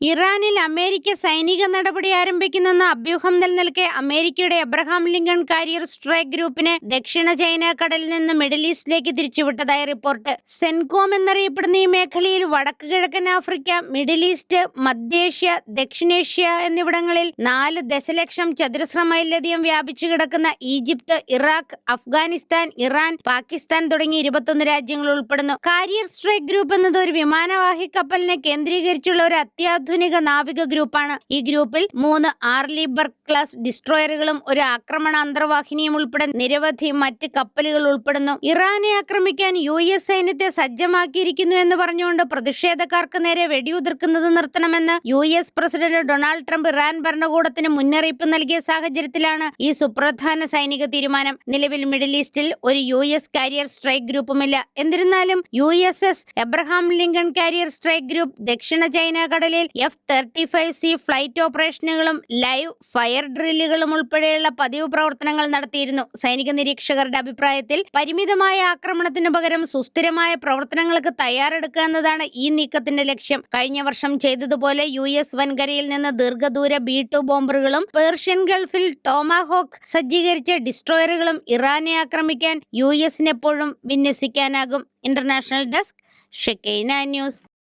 ഇറാനിൽ അമേരിക്ക സൈനിക നടപടി ആരംഭിക്കുന്നെന്ന അഭ്യൂഹം നിലനിൽക്കെ അമേരിക്കയുടെ എബ്രഹാം ലിങ്കൺ കാരിയർ സ്ട്രൈക്ക് ഗ്രൂപ്പിനെ ദക്ഷിണ ചൈന കടലിൽ നിന്ന് മിഡിൽ ഈസ്റ്റിലേക്ക് തിരിച്ചുവിട്ടതായി റിപ്പോർട്ട്. സെൻകോം എന്നറിയപ്പെടുന്ന ഈ മേഖലയിൽ വടക്ക് കിഴക്കൻ ആഫ്രിക്ക മിഡിൽ ഈസ്റ്റ് മധ്യേഷ്യ ദക്ഷിണേഷ്യ എന്നിവിടങ്ങളിൽ നാല് ദശലക്ഷം ചതുരശ്ര മൈലിലധികം വ്യാപിച്ചു കിടക്കുന്ന Egypt Iraq Afghanistan Iran Pakistan തുടങ്ങി ഇരുപത്തൊന്ന് രാജ്യങ്ങൾ ഉൾപ്പെടുന്നു. കാരിയർ സ്ട്രൈക്ക് ഗ്രൂപ്പ് എന്നത് ഒരു വിമാനവാഹി കപ്പലിനെ കേന്ദ്രീകരിച്ചുള്ള ഒരു അത്യാധുനിക നാവിക ഗ്രൂപ്പാണ്. ഈ ഗ്രൂപ്പിൽ മൂന്ന് ആർലിബർ ക്ലാസ് ഡിസ്ട്രോയറുകളും ഒരു ആക്രമണ അന്തർവാഹിനിയും ഉൾപ്പെടെ നിരവധി മറ്റ് കപ്പലുകൾ ഉൾപ്പെടുന്നു. ഇറാനെ ആക്രമിക്കാൻ യു എസ് സൈന്യത്തെ സജ്ജമാക്കിയിരിക്കുന്നു എന്ന് പറഞ്ഞുകൊണ്ട് പ്രതിഷേധക്കാർക്ക് നേരെ വെടിയുതിർക്കുന്നത് നിർത്തണമെന്ന് U S president Donald Trump Iran ഭരണകൂടത്തിന് മുന്നറിയിപ്പ് നൽകിയ സാഹചര്യത്തിലാണ് ഈ സുപ്രധാന സൈനിക തീരുമാനം. നിലവിൽ മിഡിൽ ഈസ്റ്റിൽ ഒരു യു എസ് കാരിയർ സ്ട്രൈക്ക് ഗ്രൂപ്പുമില്ല. എന്നിരുന്നാലും U S S Abraham Lincoln carrier strike group ദക്ഷിണ ചൈന കടലിൽ F thirty five C flight ഓപ്പറേഷനുകളും live fire ഡ്രില്ലുകളും ഉൾപ്പെടെയുള്ള പതിവ് പ്രവർത്തനങ്ങൾ നടത്തിയിരുന്നു. സൈനിക നിരീക്ഷകരുടെ അഭിപ്രായത്തിൽ പരിമിതമായ ആക്രമണത്തിനു പകരം സുസ്ഥിരമായ പ്രവർത്തനങ്ങൾക്ക് തയ്യാറെടുക്കുക എന്നതാണ് ഈ നീക്കത്തിന്റെ ലക്ഷ്യം. കഴിഞ്ഞ വർഷം ചെയ്തതുപോലെ യു എസ് വൻകരയിൽ നിന്ന് ദീർഘദൂര ബി ടു ബോംബറുകളും പേർഷ്യൻ ഗൾഫിൽ ടോമാഹോക്ക് സജ്ജീകരിച്ച ഡിസ്ട്രോയറുകളും ഇറാനെ ആക്രമിക്കാൻ യു എസിനെപ്പോഴും വിന്യസിക്കാനാകും. International desk Shekinah news.